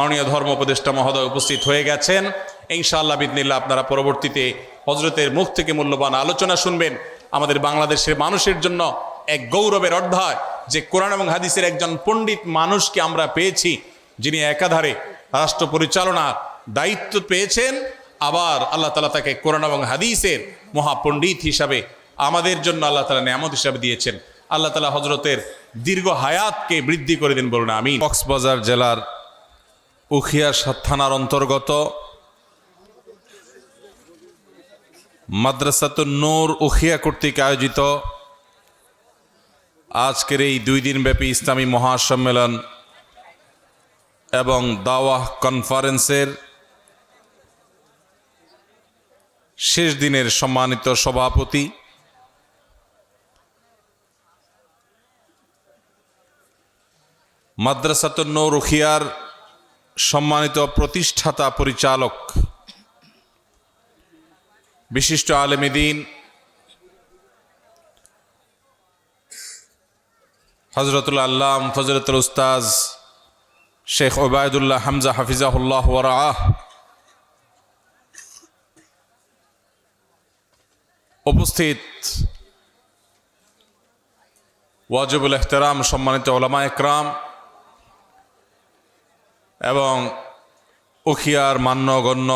মাননীয় ধর্ম উপদেষ্টা মহোদয় উপস্থিত হয়ে গেছেন। ইনশাআল্লাহ বিদিনিল্লা আপনারা পরবর্তীতে হজরতের মুখ থেকে মূল্যবান আলোচনা শুনবেন। আমাদের বাংলাদেশের মানুষের জন্য এক গৌরবের অধ্যায়, যে কোরআন এবং হাদিসের একজন পণ্ডিত মানুষকে আমরা পেয়েছি, যিনি একাধারে রাষ্ট্র পরিচালনার দায়িত্ব পেয়েছেন। আবার আল্লাহ তালা তাকে কোরআন এবং হাদিসের মহাপণ্ডিত হিসাবে আমাদের জন্য আল্লাহ তালা নিয়ামত হিসাবে দিয়েছেন। আল্লাহ তালা হজরতের দীর্ঘ হায়াতকে বৃদ্ধি করে দিন বলুন আমি কক্সবাজার জেলার উখিয়া থানার অন্তর্গত মাদ্রাসাতুন নূর উখিয়া কর্তৃক আয়োজিত আজকের এই দুই দিনব্যাপী ইসলামী মহাসম্মেলন এবং দাওয়াহ কনফারেন্সের শেষ দিনের সম্মানিত সভাপতি মাদ্রাসাতুন নূর উখিয়ার সম্মানিত প্রতিষ্ঠাতা পরিচালক, বিশিষ্ট আলেমিদিন হজরতুল আল্লাম, ফজরতুল উস্তাজ শেখ ওবায়দুল্লাহ হামজা হাফিজাহুল্লাহ ওরাহ উপস্থিত ওয়াজিবুল এহতেরাম, সম্মানিত ওলামা একরাম এবং উখিয়ার মান্যগণ্য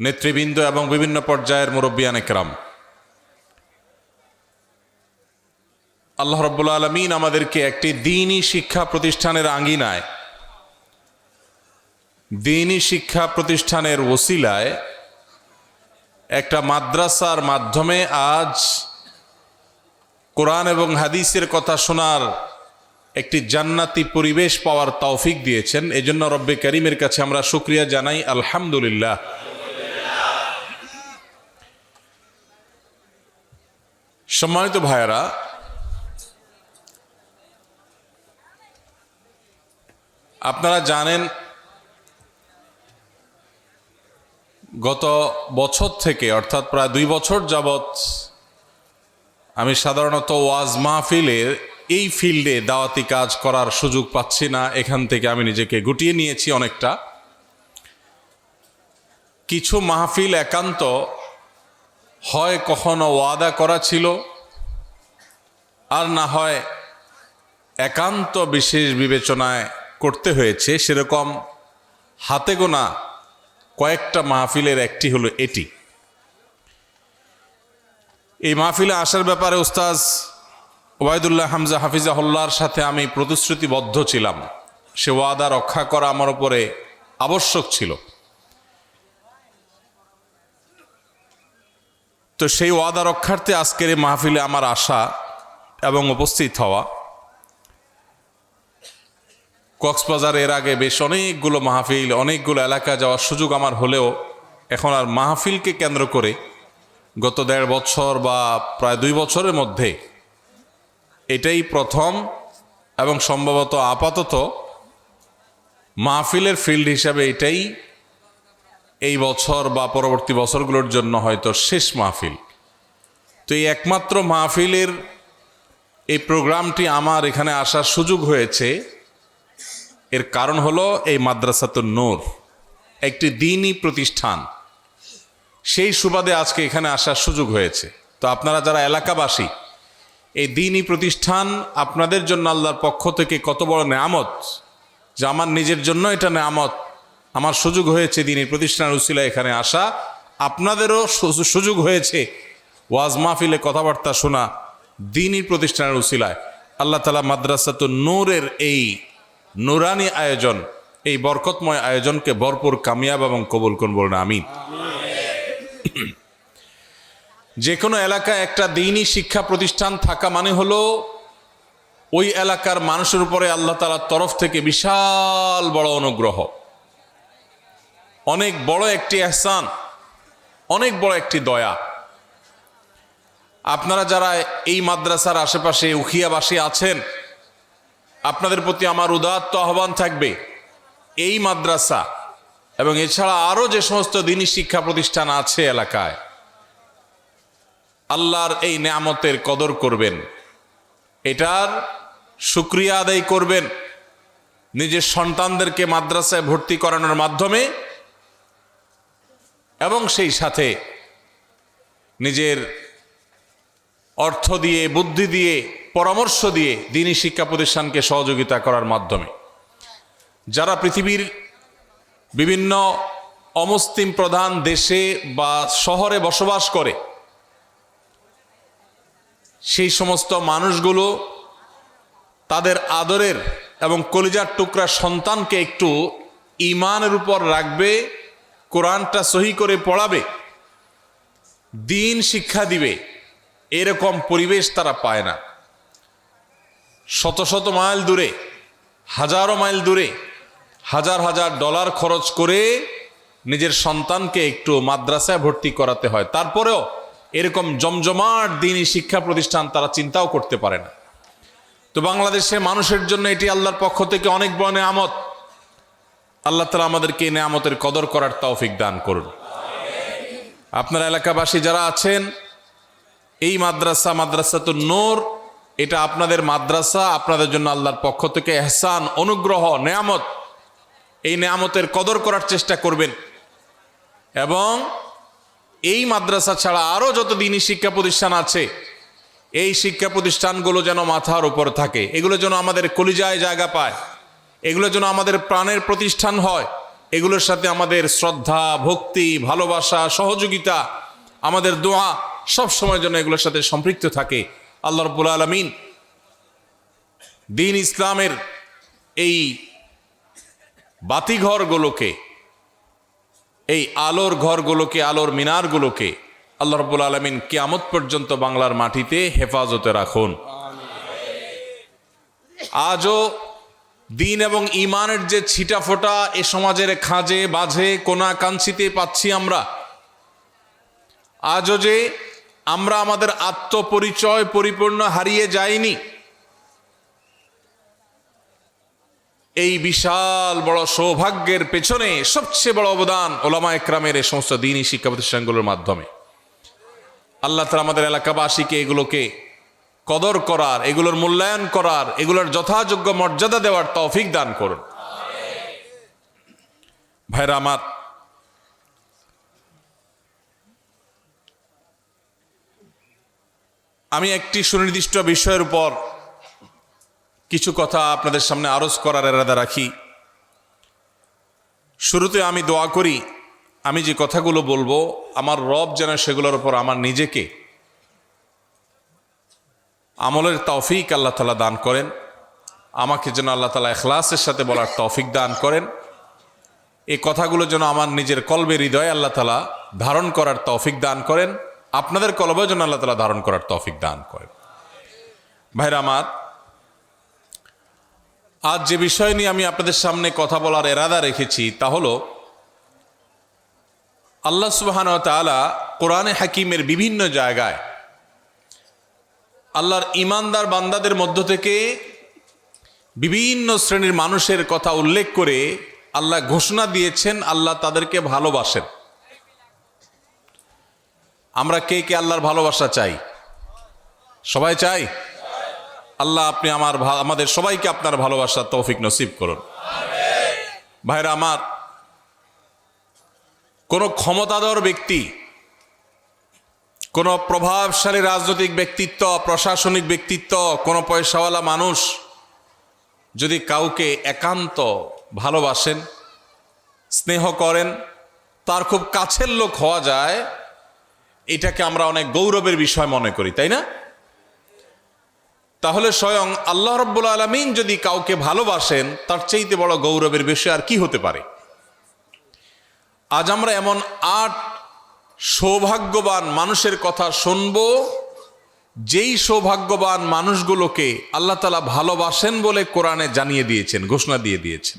নেতৃবৃন্দ এবং বিভিন্ন পর্যায়ের মুরব্বিয়ান একরাম আল্লাহ রব্বুল আলমিন আমাদেরকে একটি দিনই শিক্ষা প্রতিষ্ঠানের আঙ্গিনায় দিনই শিক্ষা প্রতিষ্ঠানের ওসিলায় একটা মাদ্রাসার মাধ্যমে আজ কোরআন এবং হাদিসের কথা শোনার একটি জান্নাতি পরিবেশ পাওয়ার তৌফিক দিয়েছেন। এজন্য রব্বে করিমের কাছে আমরা শুক্রিয়া জানাই। আলহামদুলিল্লাহ। সম্মানিত ভাইয়েরা, আপনারা জানেন, গত বছর থেকে, অর্থাৎ প্রায় দুই বছর যাবৎ আমি সাধারণত ওয়াজ মাহফিলের এই ফিল্ডে দাওয়াতি কাজ করার সুযোগ পাচ্ছি না। এখান থেকে আমি নিজেকে গুটিয়ে নিয়েছি অনেকটা। কিছু মাহফিল একান্ত হয় কখনো ওয়াদা করা ছিল, আর না হয় একান্ত বিশেষ বিবেচনায় করতে হয়েছে। সেরকম হাতে গোনা কয়েকটা মাহফিলের একটি হলো এটি। এই মাহফিলে আসার ব্যাপারে উস্তাজ ওবায়দুল্লাহ হামজা হাফিজাহুল্লার সাথে আমি প্রতিশ্রুতিবদ্ধ ছিলাম। সে ওয়াদা রক্ষা করা আমার উপরে আবশ্যক ছিল। তো সেই ওয়াদা রক্ষার্থে আজকের এই মাহফিলে আমার আশা এবং উপস্থিত হওয়া। কক্সবাজার এর আগে বেশ অনেকগুলো মাহফিল, অনেকগুলো এলাকা যাওয়ার সুযোগ আমার হলেও এখন আর মাহফিলকে কেন্দ্র করে গত দেড় বছর বা প্রায় দুই বছরের মধ্যে এটাই প্রথম এবং সম্ভবত আপাতত মাহফিলের ফিল্ড হিসাবে এটাই এই বছর বা পরবর্তী বছরগুলোর জন্য হয়তো শেষ মাহফিল। তো এই একমাত্র মাহফিলের এই প্রোগ্রামটি আমার এখানে আসার সুযোগ হয়েছে। এর কারণ হলো এই মাদ্রাসাতুন নূর, একটি দিনই প্রতিষ্ঠান। সেই সুবাদে আজকে এখানে আসার সুযোগ হয়েছে। তো আপনারা যারা এলাকাবাসী এই দিনই প্রতিষ্ঠান আপনাদের জন্য আল্লাহর পক্ষ থেকে কত বড় নেয়ামত যে আমার নিজের জন্য এটা নেয়ামত। আমার সুযোগ হয়েছে দিনই প্রতিষ্ঠানের উসিলা এখানে আসা। আপনাদেরও সুযোগ হয়েছে। ওয়াজ মাহফিলে কথাবার্তা শোনা দিনই প্রতিষ্ঠানের উসিলায়। আল্লাহ তালা মাদ্রাসাত নূরের এই নুরানি আয়োজন, এই বরকতময় আয়োজনকে ভরপুর কামিয়াব এবং কবুল করুন বলুন, আমিন। যে কোনো এলাকায় একটা দিনই শিক্ষা প্রতিষ্ঠান থাকা মানে হলো ওই এলাকার মানুষের উপরে আল্লাহ তালার তরফ থেকে বিশাল বড় অনুগ্রহ। অনেক বড় একটি এহসান, অনেক বড় একটি দয়া। আপনারা যারা এই মাদ্রাসার আশেপাশে উখিয়াবাসী আছেন, আপনাদের প্রতি আমার উদাত্ত আহ্বান থাকবে, এই মাদ্রাসা এবং এছাড়া আরও যে সমস্ত দিনই শিক্ষা প্রতিষ্ঠান আছে এলাকায় আল্লাহর এই নেয়ামতের কদর করবেন। এটার শুক্রিয়া আদায় করবেন। নিজের সন্তানদেরকে মাদ্রাসায় ভর্তি করানোর মাধ্যমে এবং সেই সাথে নিজের অর্থ দিয়ে, বুদ্ধি দিয়ে, পরামর্শ দিয়ে দিনী শিক্ষা প্রতিষ্ঠানকে সহযোগিতা করার মাধ্যমে। যারা পৃথিবীর বিভিন্ন অমুসলিম প্রধান দেশে বা শহরে বসবাস করে সেই সমস্ত মানুষগুলো তাদের আদরের এবং কলিজার টুকরা সন্তানকে একটু ইমানের উপর রাখবে, কোরআনটা সহি করে পড়াবে, দিন শিক্ষা দিবে, এরকম পরিবেশ তারা পায় না। শত শত মাইল দূরে, হাজারো মাইল দূরে, হাজার হাজার ডলার খরচ করে নিজের সন্তানকে একটু মাদ্রাসায় ভর্তি করাতে হয়। তারপরেও এরকম জমজমাট দিনই শিক্ষা প্রতিষ্ঠান তারা চিন্তাও করতে পারে না। তো বাংলাদেশে মানুষের জন্য এটি আল্লাহর পক্ষ থেকে অনেক বড় নেয়ামত। আল্লাহ তালা আমাদেরকে এই নেয়ামতের কদর করার তৌফিক দান করুন। আপনার এলাকাবাসী যারা আছেন, এই মাদ্রাসা মাদ্রাসা তো নূর, এটা আপনাদের মাদ্রাসা, আপনাদের জন্য আল্লাহর পক্ষ থেকে এহসান, অনুগ্রহ, নেয়ামত। এই নেয়ামতের কদর করার চেষ্টা করবেন। এবং এই মাদ্রাসা ছাড়া আরও যত দিনই শিক্ষা প্রতিষ্ঠান আছে, এই শিক্ষা প্রতিষ্ঠানগুলো যেন মাথার উপর থাকে। এগুলো যেন আমাদের কলিজায় জায়গা পায়। এগুলো যেন আমাদের প্রাণের প্রতিষ্ঠান হয়। এগুলোর সাথে আমাদের শ্রদ্ধা, ভক্তি, ভালোবাসা, সহযোগিতা, আমাদের দোয়া সব সময় যেন এগুলোর সাথে সম্পৃক্ত থাকে। আল্লাহ রব্বুল আলমিন দিন ইসলামের এই বাতিঘরগুলোকে এই আলোর ঘরগুলোকে, আলোর মিনারগুলোকে আল্লাহ রব্বুল আলমিন কিয়ামত পর্যন্ত বাংলার মাটিতে হেফাজতে রাখুন। আজও দিন এবং ইমানের যে ছিটা ফোটা এ সমাজের খাঁজে, বাঝে কোনা কাঞ্চিতে পাচ্ছি আমরা, আজও যে আমরা আমাদের আত্মপরিচয় পরিপূর্ণ হারিয়ে যাইনি এই বিশাল বড় সৌভাগ্যের পেছনে সবচেয়ে বড় অবদান ওলামা একরামের এই সমস্ত দিনই শিক্ষা প্রতিষ্ঠানগুলোর মাধ্যমে। আল্লাহ তালা আমাদের এলাকাবাসীকে এগুলোকে কদর করার, এগুলোর মূল্যায়ন করার, এগুলোর যথাযোগ্য মর্যাদা দেওয়ার তৌফিক দান করুন। ভাইরা আমার, আমি একটি সুনির্দিষ্ট বিষয়ের উপর কিছু কথা আপনাদের সামনে আরজ করার এরাদা রাখি। শুরুতে আমি দোয়া করি, আমি যে কথাগুলো বলব, আমার রব যেন সেগুলোর উপর আমার নিজেকে আমলের তৌফিক আল্লাহ তালা দান করেন, আমাকে যেন আল্লাহ তালা এখলাসের সাথে বলার তৌফিক দান করেন, এই কথাগুলো যেন আমার নিজের কলবে হৃদয়ে আল্লাহ তালা ধারণ করার তৌফিক দান করেন, আপনাদের কলবেও যেন আল্লাহ তালা ধারণ করার তৌফিক দান করেন। ভাইরা আমার আজ যে বিষয় নিয়ে আমি আপনাদের সামনে কথা বলার এরাদা রেখেছি, তা হলো, আল্লাহ সুবাহান তালা কোরআনে হাকিমের বিভিন্ন জায়গায় আল্লাহর ইমানদার বান্দাদের মধ্য থেকে বিভিন্ন শ্রেণির মানুষের কথা উল্লেখ করে আল্লাহ ঘোষণা দিয়েছেন, আল্লাহ তাদেরকে ভালোবাসেন। আমরা কে কে আল্লাহর ভালোবাসা চাই? সবাই চাই? আল্লাহ, আপনি আমার আমাদের সবাইকে আপনার ভালোবাসার তৌফিক নসিব করুন। ভাইরা আমার, কোনো ক্ষমতাধর ব্যক্তি, কোনো প্রভাবশালী রাজনৈতিক ব্যক্তিত্ব, প্রশাসনিক ব্যক্তিত্ব, কোনো পয়সাওয়ালা মানুষ যদি কাউকে একান্ত ভালোবাসেন, স্নেহ করেন, তার খুব কাছের লোক হওয়া যায়, এটাকে আমরা অনেক গৌরবের বিষয় মনে করি, তাই না? তাহলে স্বয়ং আল্লাহ রব্বুল আলমিন যদি কাউকে ভালোবাসেন, তার চাইতে বড় গৌরবের বিষয় আর কি হতে পারে? আজ আমরা এমন আট সৌভাগ্যবান মানুষের কথা শুনব, যেই সৌভাগ্যবান মানুষগুলোকে আল্লাহ তালা ভালোবাসেন বলে কোরআনে জানিয়ে দিয়েছেন, ঘোষণা দিয়ে দিয়েছেন।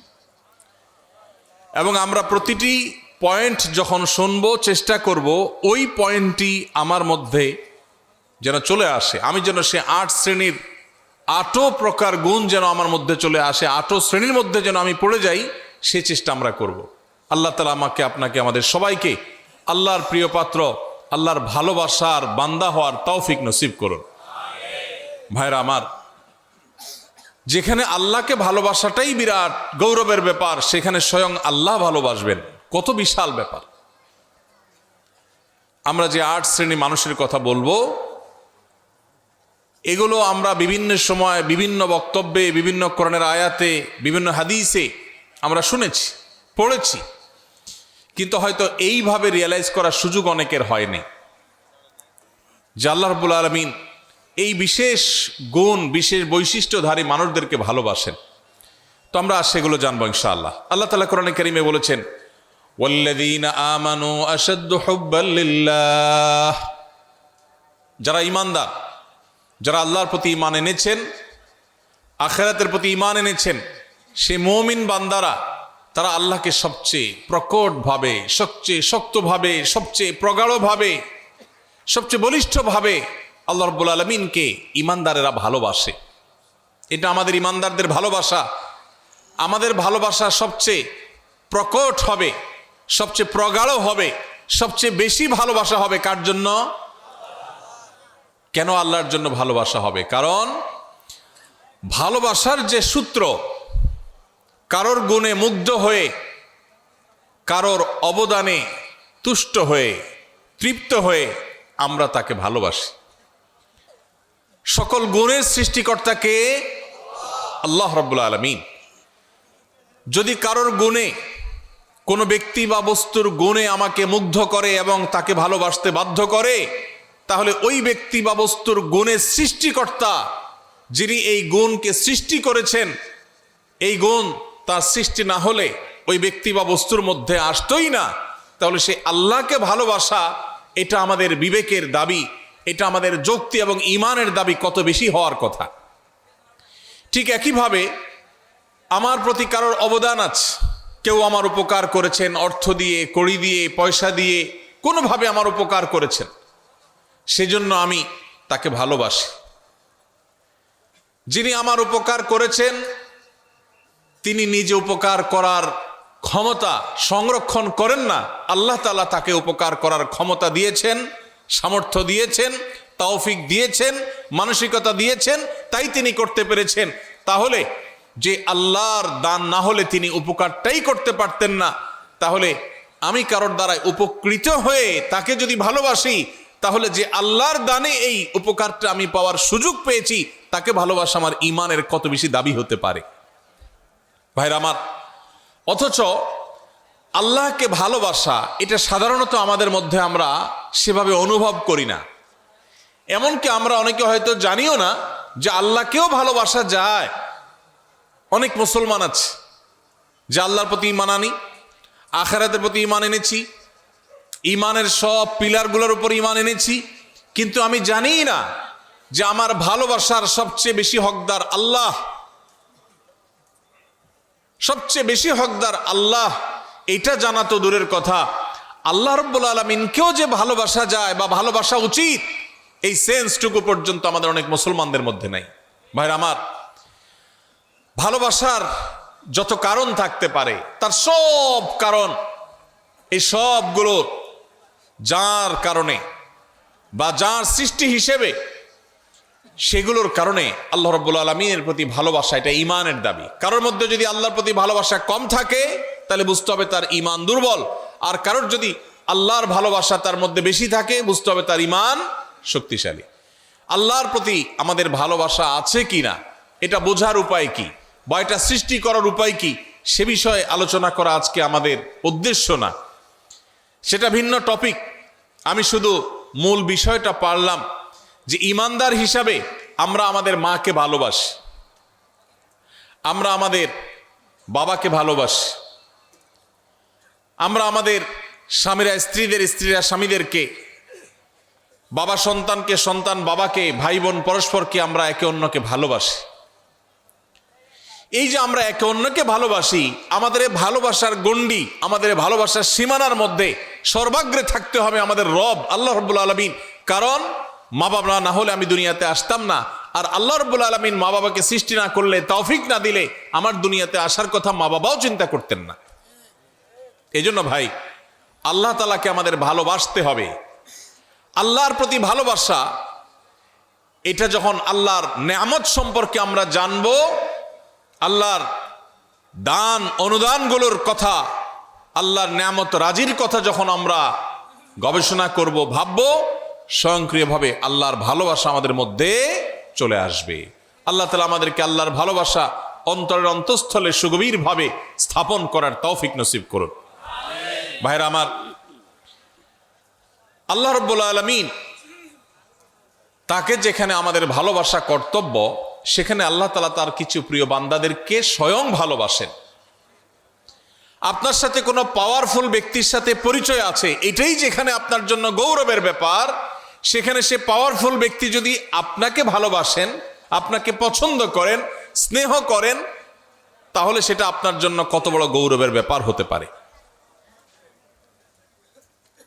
এবং আমরা প্রতিটি পয়েন্ট যখন শুনব, চেষ্টা করব, ওই পয়েন্টটি আমার মধ্যে যেন চলে আসে। আমি যেন সে আট শ্রেণির আটো প্রকার গুণ যেন আমার মধ্যে চলে আসে, আটো শ্রেণির মধ্যে যেন আমি পড়ে যাই, সে চেষ্টা আমরা করব। আল্লাহ তালা আমাকে, আপনাকে, আমাদের সবাইকে আল্লাহর প্রিয় পাত্র, আল্লাহর ভালোবাসার বান্দা হওয়ার তৌফিক নসিব করুন। ভাইরা আমার, যেখানে আল্লাহকে ভালোবাসাটাই বিরাট গৌরবের ব্যাপার, সেখানে স্বয়ং আল্লাহ ভালোবাসবেন। কত বিশাল ব্যাপার। আমরা যে আট শ্রেণি মানুষের কথা বলব এগুলো আমরা বিভিন্ন সময়, বিভিন্ন বক্তব্যে, বিভিন্ন কোরআনের আয়াতে, বিভিন্ন হাদিসে আমরা শুনেছি, পড়েছি। কিন্তু হয়তো এইভাবে রিয়েলাইজ করার সুযোগ অনেকের হয়নি। আল্লাহ রব্বুল আলমিন এই বিশেষ গুণ, বিশেষ বৈশিষ্ট্যধারী মানুষদেরকে ভালোবাসেন। তো আমরা সেগুলো জানব ইনশাআল্লাহ। আল্লাহ তালা কোরআনে কারিমে বলেছেন আমানু যারা ঈমানদার যারা আল্লাহর প্রতি ঈমান এনেছেন, আখেরাতের প্রতি ঈমান এনেছেন সে মুমিন বান্দারা, তারা আল্লাহকে সবচেয়ে প্রকটভাবে, সবচেয়ে শক্তভাবে, সবচেয়ে প্রগাঢ়ভাবে, সবচেয়ে বলিষ্ঠভাবে আল্লাহ রব্বুল আলমিনকে ইমানদারেরা ভালোবাসে। এটা আমাদের ইমানদারদের ভালোবাসা। আমাদের ভালোবাসা সবচেয়ে প্রকট হবে, সবচেয়ে প্রগাঢ় হবে, সবচেয়ে বেশি ভালোবাসা হবে কার জন্য? কেন আল্লাহর জন্য ভালোবাসা হবে? কারণ ভালোবাসার যে সূত্র, কারোর গুণে মুগ্ধ হয়ে, কারোর অবদানে তুষ্ট হয়ে, তৃপ্ত হয়ে আমরা তাকে ভালোবাসি। সকল গুণের সৃষ্টিকর্তাকে আল্লাহ রব্বুল আলমিন, যদি কারোর গুণে কোনো ব্যক্তি বা বস্তুর গুণে আমাকে মুগ্ধ করে এবং তাকে ভালোবাসতে বাধ্য করে তাহলে ওই ব্যক্তি বা বস্তুর গুণের সৃষ্টিকর্তা যিনি এই গুণকে সৃষ্টি করেছেন, এই গুণ তার সৃষ্টি না হলে ওই ব্যক্তি বা বস্তুর মধ্যে আসতোই না। তাহলে সে আল্লাহকে ভালোবাসা, এটা আমাদের বিবেকের দাবি, এটা আমাদের যুক্তি এবং ইমানের দাবি কত বেশি হওয়ার কথা। ঠিক একইভাবে আমার প্রতি কারোর অবদান আছে। কেউ আমার উপকার করেছেন, অর্থ দিয়ে, কড়ি দিয়ে, পয়সা দিয়ে, কোনোভাবে আমার উপকার করেছেন। সেজন্য আমি তাকে ভালোবাসি। যিনি আমার উপকার করেছেন, তিনি নিজে উপকার করার ক্ষমতা সংরক্ষণ করেন না। আল্লাহ তালা তাকে উপকার করার ক্ষমতা দিয়েছেন, সামর্থ্য দিয়েছেন, তৌফিক দিয়েছেন, মানসিকতা দিয়েছেন, তাই তিনি করতে পেরেছেন। তাহলে যে আল্লাহর দান না হলে তিনি উপকারটাই করতে পারতেন না, তাহলে আমি কারোর দ্বারাই উপকৃত হয়ে তাকে যদি ভালোবাসি তাহলে যে আল্লাহর দানে এই উপকারটা আমি পাওয়ার সুযোগ পেয়েছি, তাকে ভালোবাসা আমার ইমানের কত বেশি দাবি হতে পারে। ভাইরা আমার, অথচ আল্লাহকে ভালোবাসা, এটা সাধারণত আমাদের মধ্যে আমরা সেভাবে অনুভব করি না। এমনকি আমরা অনেকে হয়তো জানিও না যে আল্লাহকেও ভালোবাসা যায়। অনেক মুসলমান আছে, যে আল্লাহর প্রতি ইমান আনি, আখেরাতের প্রতি ইমান এনেছি ইমানের সব পিলারগুলোর উপর ইমান এনেছি, কিন্তু আমি জানি না যে আমার ভালোবাসার সবচেয়ে বেশি হকদার আল্লাহ। সবচেয়ে বেশি হকদার আল্লাহ, এটা জানা তো দূরের কথা। আল্লাহ রব্বুল আলমিনকেও যে ভালোবাসা যায় বা ভালোবাসা উচিত, এই সেন্সটুকু পর্যন্ত আমাদের অনেক মুসলমানদের মধ্যে নাই। ভাইরা আমার, ভালোবাসার যত কারণ থাকতে পারে, তার সব কারণ, এই সবগুলো যার কারণে বা যার সৃষ্টি হিসেবে সেগুলোর কারণে আল্লাহ রব্বুল আলমিনের প্রতি ভালোবাসা, এটা ইমানের দাবি। কারোর মধ্যে যদি আল্লাহর প্রতি ভালোবাসা কম থাকে, তাহলে বুঝতে হবে তার ইমান দুর্বল। আর কারোর যদি আল্লাহর ভালোবাসা তার মধ্যে বেশি থাকে, বুঝতে হবে তার ইমান শক্তিশালী। আল্লাহর প্রতি আমাদের ভালোবাসা আছে কি না এটা বোঝার উপায় কি? বা এটা সৃষ্টি করার উপায় কি? সে বিষয়ে আলোচনা করা আজকে আমাদের উদ্দেশ্য না। সেটা ভিন্ন টপিক। আমি শুধু মূল বিষয়টা পারলাম যে ইমানদার হিসাবে আমরা আমাদের মাকে ভালোবাসি। আমরা আমাদের বাবাকে ভালোবাসি। আমরা আমাদের স্বামীরা, স্ত্রীদের, স্ত্রীরা স্বামীদেরকে, বাবা সন্তানকে সন্তান, বাবাকে, ভাই বোন, পরস্পরকে আমরা একে অন্যকে ভালোবাসি। এই যে আমরা একে অন্যকে ভালোবাসি, আমাদের ভালোবাসার গণ্ডি, আমাদের ভালোবাসার সীমানার মধ্যে সর্বাগ্রে থাকতে হবে আমাদের রব, আল্লাহ রব্বুল আলমিন। কারণ মা বাবা না হলে আমি দুনিয়াতে আসতাম না। আর আল্লাহ রব্বুল আলমিন মা বাবাকে সৃষ্টি না করলে, তৌফিক না দিলে আমার দুনিয়াতে আসার কথা মা বাবাও চিন্তা করতেন না। এই জন্য ভাই, আল্লাহ তালাকে আমাদের ভালোবাসতে হবে। আল্লাহর প্রতি ভালোবাসা, এটা যখন আল্লাহর নেয়ামত সম্পর্কে আমরা জানব আল্লাহর দান অনুদানগুলোর কথা, আল্লাহর নিয়ামত রাজির কথা যখন আমরা গবেষণা করব, ভাবব, স্বয়ংক্রিয়ভাবে আল্লাহর ভালোবাসা আমাদের মধ্যে চলে আসবে। আল্লাহ তালা আমাদেরকে আল্লাহর ভালোবাসা অন্তরের অন্তঃস্থলে সুগভীরভাবে স্থাপন করার তৌফিক নসিব করুন। ভাইরা আমার, আল্লাহ রব্বুল আলমিন তাকে যেখানে আমাদের ভালোবাসা কর্তব্য সেখানে আল্লাহ তালা তার কিছু প্রিয় বান্দাদেরকে স্বয়ং ভালোবাসেন। আপনার সাথে কোনো পাওয়ারফুল ব্যক্তির সাথে পরিচয় আছে, এটাই যেখানে আপনার জন্য গৌরবের ব্যাপার, সেখানে সে পাওয়ারফুল ব্যক্তি যদি আপনাকে ভালোবাসেন, আপনাকে পছন্দ করেন, স্নেহ করেন, তাহলে সেটা আপনার জন্য কত বড় গৌরবের ব্যাপার হতে পারে।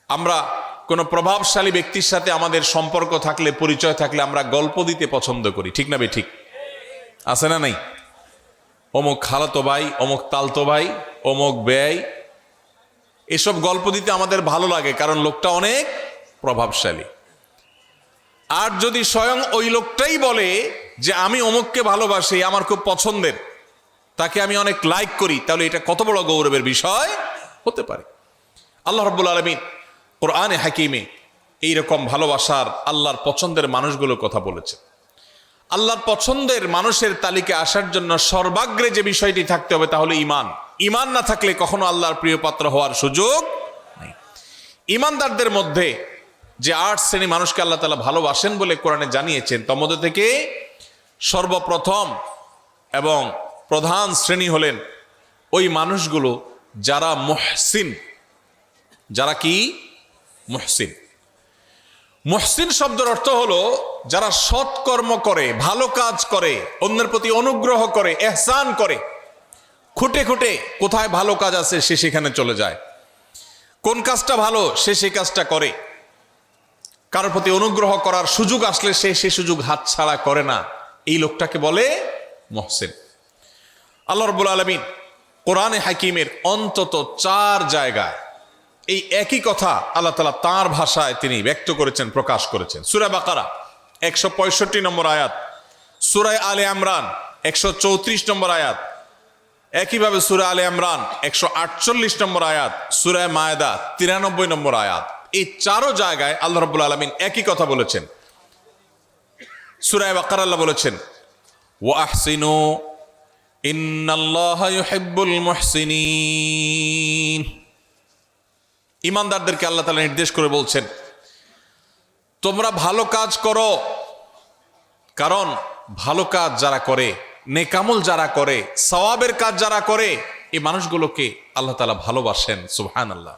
আমরা কোনো প্রভাবশালী ব্যক্তির সাথে আমাদের সম্পর্ক থাকলে, পরিচয় থাকলে আমরা গল্প দিতে পছন্দ করি, ঠিক না বে ঠিক? আছে না নাই? অমুক খালাতো ভাই, অমুক তালতো ভাই, অমুক ব্যয় এসব গল্প দিতে আমাদের ভালো লাগে, কারণ লোকটা অনেক প্রভাবশালী। আর যদি স্বয়ং ওই লোকটাই বলে যে আমি অমুককে ভালোবাসি, আমার খুব পছন্দের, তাকে আমি অনেক লাইক করি, তাহলে এটা কত বড় গৌরবের বিষয়? হতে পারে। আল্লাহ রব্বুল আলমিন কোরআনে হাকিমে এইরকম ভালোবাসার, আল্লাহর পছন্দের মানুষগুলোর কথা বলেছে আল্লাহর পছন্দের মানুষের তালিকা আসার জন্য সর্বাগ্রে যে বিষয়টি থাকতে হবে তাহলে ইমান। ইমান না থাকলে কখনো আল্লাহর প্রিয় পাত্র হওয়ার সুযোগ নেই। ইমানদারদের মধ্যে যে আট শ্রেণি মানুষকে আল্লাহ তালা ভালোবাসেন বলে কোরআনে জানিয়েছেন, তার মধ্যে থেকে সর্বপ্রথম এবং প্রধান শ্রেণি হলেন ওই মানুষগুলো যারা মহসিন। যারা কি? মুহসিন। মুহসিন শব্দের অর্থ হলো যারা সৎকর্ম করে, ভালো কাজ করে, অন্যের প্রতি অনুগ্রহ করে, এহসান করে। খুঁটে খুঁটে কোথায় ভালো কাজ আছে সে সেখানে চলে যায়। কোন কাজটা ভালো সে সেই কাজটা করে। কারোর প্রতি অনুগ্রহ করার সুযোগ আসলে সে সে সুযোগ হাতছাড়া করে না। এই লোকটাকে বলে মহসিন। আল্লাহ রবুল আলমিন কোরআনে হাকিমের অন্তত চার জায়গায় এই একই কথা আল্লাহ তালা তাঁর ভাষায় তিনি ব্যক্ত করেছেন, প্রকাশ করেছেন। সুরা বাকারা, একশো পঁয়ষট্টি নম্বর আয়াত। সুরায় আলে আমরান, একশো চৌত্রিশ নম্বর আয়াত। একইভাবে সুরা আলে আমরান, একশো আটচল্লিশ নম্বর আয়াত। সুরায় মায়দা, তিরানব্বই নম্বর আয়াত। এই চারো জায়গায় আল্লাহ রব্বুল আলমিন একই কথা বলেছেন। সুরায় বাকার আল্লাহ বলেছেন ও ইন্নাল্লাহ ইউহিব্বুল ইমানদারদেরকে আল্লাহ তালা নির্দেশ করে বলছেন, তোমরা ভালো কাজ করো, কারণ ভালো কাজ যারা করে, নেকামল যারা করে, সওয়াবের কাজ যারা করে, এই মানুষগুলোকে আল্লাহ তালা ভালোবাসেন সুবহান আল্লাহ